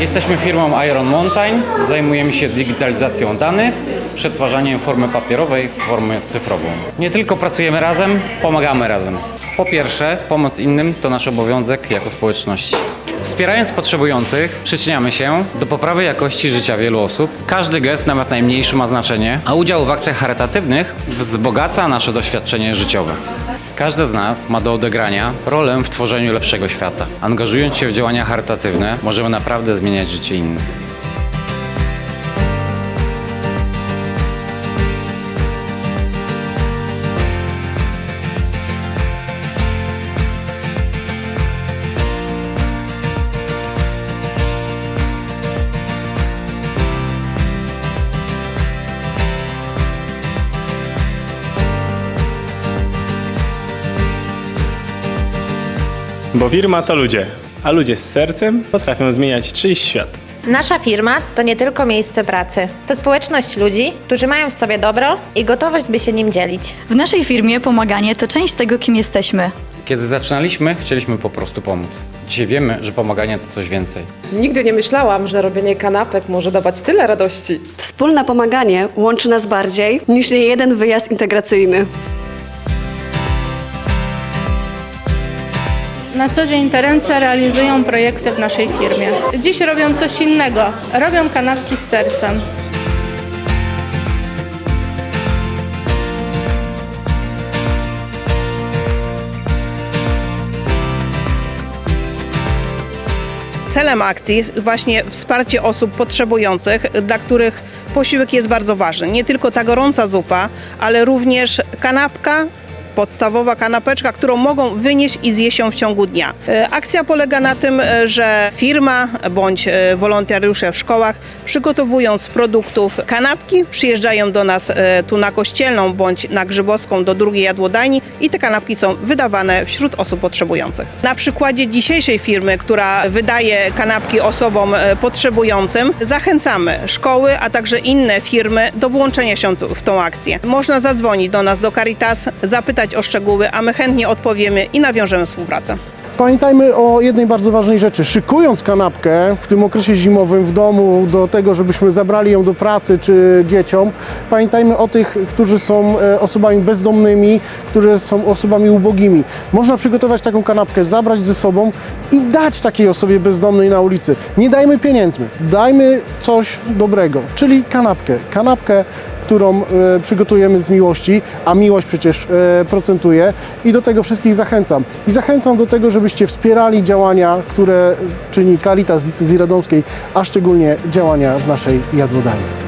Jesteśmy firmą Iron Mountain. Zajmujemy się digitalizacją danych, przetwarzaniem formy papierowej w formę cyfrową. Nie tylko pracujemy razem, pomagamy razem. Po pierwsze, pomoc innym to nasz obowiązek jako społeczności. Wspierając potrzebujących, przyczyniamy się do poprawy jakości życia wielu osób. Każdy gest, nawet najmniejszy, ma znaczenie, a udział w akcjach charytatywnych wzbogaca nasze doświadczenie życiowe. Każdy z nas ma do odegrania rolę w tworzeniu lepszego świata. Angażując się w działania charytatywne, możemy naprawdę zmieniać życie innych. Bo firma to ludzie, a ludzie z sercem potrafią zmieniać czyjś świat. Nasza firma to nie tylko miejsce pracy. To społeczność ludzi, którzy mają w sobie dobro i gotowość, by się nim dzielić. W naszej firmie pomaganie to część tego, kim jesteśmy. Kiedy zaczynaliśmy, chcieliśmy po prostu pomóc. Dzisiaj wiemy, że pomaganie to coś więcej. Nigdy nie myślałam, że robienie kanapek może dawać tyle radości. Wspólne pomaganie łączy nas bardziej niż jeden wyjazd integracyjny. Na co dzień te ręce realizują projekty w naszej firmie. Dziś robią coś innego. Robią kanapki z sercem. Celem akcji jest właśnie wsparcie osób potrzebujących, dla których posiłek jest bardzo ważny. Nie tylko ta gorąca zupa, ale również kanapka, podstawowa kanapeczka, którą mogą wynieść i zjeść ją w ciągu dnia. E, Akcja polega na tym, e, że firma bądź e, wolontariusze w szkołach przygotowują z produktów kanapki, przyjeżdżają do nas tu na Kościelną bądź na Grzybowską do drugiej jadłodajni i te kanapki są wydawane wśród osób potrzebujących. Na przykładzie dzisiejszej firmy, która wydaje kanapki osobom potrzebującym, zachęcamy szkoły, a także inne firmy do włączenia się w tą akcję. Można zadzwonić do nas do Caritas, zapytać o szczegóły, a my chętnie odpowiemy i nawiążemy współpracę. Pamiętajmy o jednej bardzo ważnej rzeczy. Szykując kanapkę w tym okresie zimowym w domu do tego, żebyśmy zabrali ją do pracy czy dzieciom, pamiętajmy o tych, którzy są e, osobami bezdomnymi, którzy są osobami ubogimi. Można przygotować taką kanapkę, zabrać ze sobą i dać takiej osobie bezdomnej na ulicy. Nie dajmy pieniędzmi, dajmy coś dobrego, czyli kanapkę. Kanapkę którą e, przygotujemy z miłości, a miłość przecież e, procentuje i do tego wszystkich zachęcam. I zachęcam do tego, żebyście wspierali działania, które czyni Caritas Diecezji Radomskiej, a szczególnie działania w naszej jadłodajni.